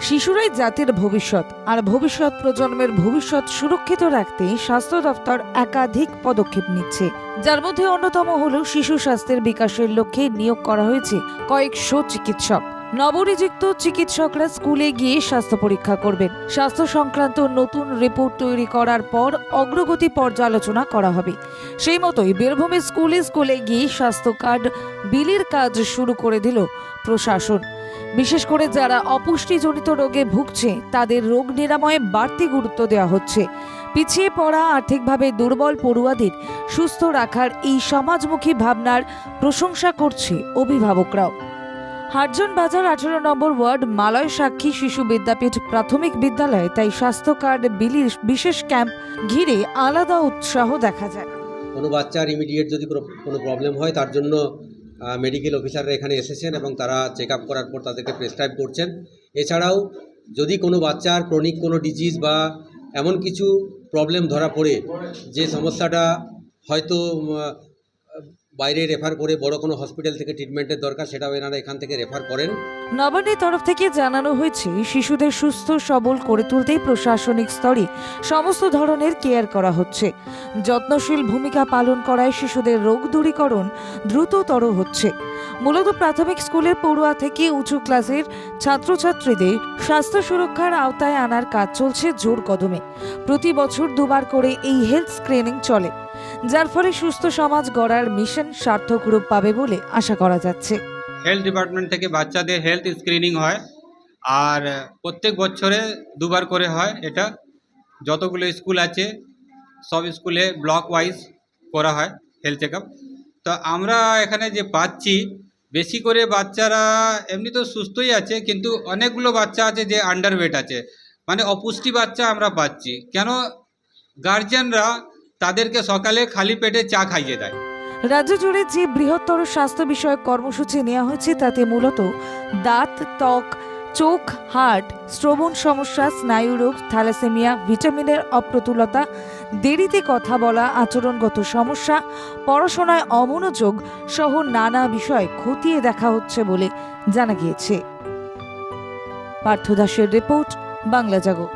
শিশুরাই জাতির ভবিষ্যৎ আর ভবিষ্যৎ প্রজন্মের ভবিষ্যৎ সুরক্ষিত রাখতে স্বাস্থ্য দপ্তর একাধিক পদক্ষেপ নিচ্ছে। যার মধ্যে অন্যতম হল শিশু স্বাস্থ্যের বিকাশের লক্ষ্যে নিয়োগ করা হয়েছে কয়েকশো চিকিৎসক। নবনিযুক্ত চিকিৎসকরা স্কুলে গিয়ে স্বাস্থ্য পরীক্ষা করবেন। স্বাস্থ্য সংক্রান্ত নতুন রিপোর্ট তৈরি করার পর অগ্রগতি পর্যালোচনা করা হবে। সেই মতোই বীরভূমের স্কুলে স্কুলে গিয়ে স্বাস্থ্য কার্ড, বিলির কাজ শুরু করে দিল প্রশাসন। বিশেষ করে যারা অপুষ্টিজনিত রোগে ভুগছে, তাদের রোগ নিরাময়ে বাড়তি গুরুত্ব দেওয়া হচ্ছে। পিছিয়ে পড়া, আর্থিকভাবে দুর্বল পড়ুয়াদের সুস্থ রাখার এই সমাজমুখী ভাবনার প্রশংসা করছে অভিভাবকরাও। হারজন বাজার আঠারো নম্বর ওয়ার্ড, মালয় সাক্ষী শিশু বিদ্যাপীঠ প্রাথমিক বিদ্যালয়ে তাই স্বাস্থ্য কার্ড বিলির বিশেষ ক্যাম্প ঘিরে আলাদা উৎসাহ দেখা যায়। কোনো বাচ্চার ইমিডিয়েট যদি কোনো প্রবলেম হয়, তার জন্য মেডিকেল অফিসাররা এখানে এসেছেন এবং তারা চেক আপ করার পর তাদেরকে প্রেসক্রাইব করছেন। এছাড়াও যদি কোনো বাচ্চার ক্রনিক কোনো ডিজিজ বা এমন কিছু প্রবলেম ধরা পড়ে, যে সমস্যাটা হয়তো বাইরে রেফার করে বড় কোনো হসপিটাল থেকে ট্রিটমেন্টের দরকার, সেটাও এনারা এখান থেকে রেফার করেন। নবান্নের তরফ থেকে জানানো হয়েছে, শিশুদের সুস্থ, সবল করে তুলতে প্রশাসনিক স্তরে সমস্ত ধরনের কেয়ার করা হচ্ছে। যত্নশীল ভূমিকা পালন করায় শিশুদের রোগ দূরীকরণ দ্রুততর হচ্ছে। মূলত প্রাথমিক স্কুলের পড়ুয়া থেকে উঁচু ক্লাসের ছাত্রছাত্রীদের স্বাস্থ্য সুরক্ষার আওতায় আনার কাজ চলছে জোর কদমে। প্রতি বছর দুবার করে এই হেলথ স্ক্রিনিং চলে। যার ফলে সুস্থ সমাজ গড়ার মিশন সার্থক রূপ পাবে বলে আশা করা যাচ্ছে। হেলথ ডিপার্টমেন্ট থেকে বাচ্চাদের হেলথ স্ক্রিনিং হয় আর প্রত্যেক বছরে দুবার করে হয়। এটা যতগুলো স্কুল আছে, সব স্কুলে ব্লক ওয়াইজ করা হয় হেলথ চেক তো আমরা এখানে যে পাচ্ছি, বেশি করে বাচ্চারা এমনি তো সুস্থই আছে, কিন্তু অনেকগুলো বাচ্চা আছে যে আন্ডার ওয়েট আছে। মানে অপুষ্টি বাচ্চা আমরা পাচ্ছি। কেন গার্জিয়ানরা তাদেরকে সকালে খালি পেটে চা খাইয়ে দেয়। রাজ্য জুড়ে যে বৃহত্তর স্বাস্থ্য বিষয়ক কর্মসূচি নেওয়া হয়েছে, তাতে মূলত দাঁত, ত্বক, চোখ, হার্ট, শ্রবণ সমস্যা স্নায়ুরোগ থ্যালাসেমিয়া, ভিটামিনের অপ্রতুলতা, দেরিতে কথা বলা, আচরণগত সমস্যা, পড়াশোনায় অমনোযোগ সহ নানা বিষয় খতিয়ে দেখা হচ্ছে বলে জানা গিয়েছে। পার্থ দাসের রিপোর্ট, বাংলা জাগো।